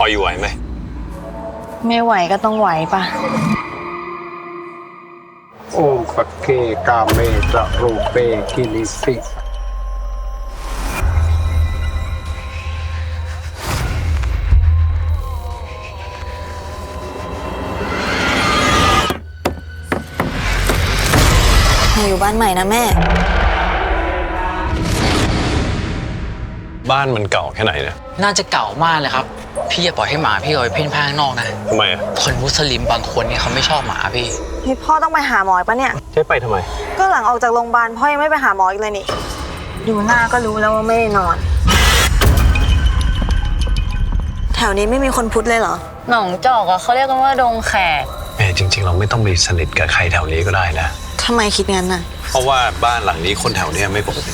พออยู่ไหวไหม ไม่ไหวก็ต้องไหวปะโอมปักเกกาเมจะรูเปกินิสิหนูอยู่บ้านใหม่นะแม่ บ้านมันเก่าแค่ไหนเนี่ยน่าจะเก่ามากเลยครับพี่อย่าปล่อยให้หมาพี่เอาไปเพ่นพ่านข้างนอกนะ ทำไมอะคนมุสลิมบางคนเนี่ยเขาไม่ชอบหมาพี่ นี่พ่อต้องไปหาหมออีกปะเนี่ยใช้ไปทำไม ก็หลังออกจากโรงพยาบาลพ่อยังไม่ไปหาหมออีกเลยนี่ ดูหน้าก็รู้แล้วว่าไม่ได้นอน แถวนี้ไม่มีคนพุทธเลยเหรอ หนองจอกอะเขาเรียกกันว่าดงแขกแม่จริง ๆ เราไม่ต้องไปสนิทกับใครแถวนี้ก็ได้นะ ทำไมคิดงั้นน่ะ เพราะว่าบ้านหลังนี้คนแถวเนี้ยไม่ปกติ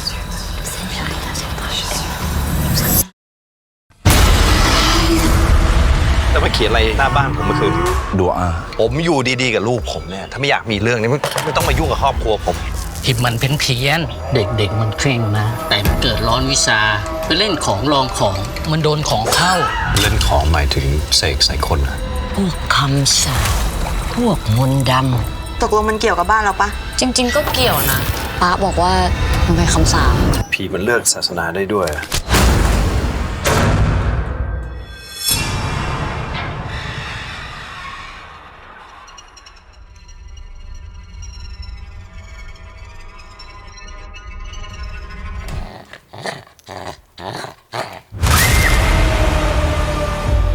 มาเขียนอะไรหน้าบ้านผมเมื่อคืนดูอาผมอยู่ดีๆกับลูกผมเนี่ยถ้าไม่อยากมีเรื่องนี้ไม่ไม่ต้องมายุ่งกับครอบครัวผมที่มันเป็นเพี้ยน เด็กๆมันเคร่งนะ แต่มันเกิดร้อนวิชาไปเล่นของลองของมันโดนของเข้า เล่นของหมายถึงเสกใส่คนนะพวกคำสาปพวกมนต์ดตกลงมันเกี่ยวกับบ้านเราปะจริง ๆ ก็เกี่ยวนะป้าบอกว่ามันเป็นคำสาปผีมันเลือกศาสนาได้ด้วย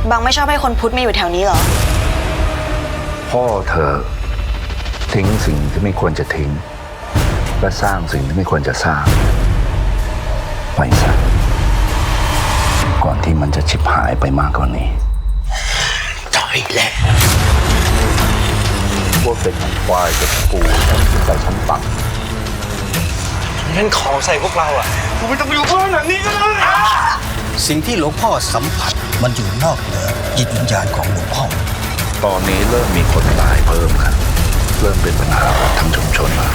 บางไม่ชอบให้คนพุทธมาอยู่แถวนี้เหรอ พ่อเธอ ทิ้งสิ่งที่ไม่ควรจะทิ้ง และสร้างสิ่งที่ไม่ควรจะสร้างไปซะก่อนที่มันจะชิบหายไปมากกว่านี้ำถอยแล้วพวกเป็นของควายกับปูต้องขึ้นไปชั้นฝั่งงั้นของใส่พวกเราอะสิ่งที่หลวงพ่อสัมผัส มันอยู่นอกเหนือจิตวิญญาณของหลวงพ่อตอนนี้เริ่มมีคนตายเพิ่มครับ เริ่มเป็นปัญหาของทั้งชุมชนแล้ว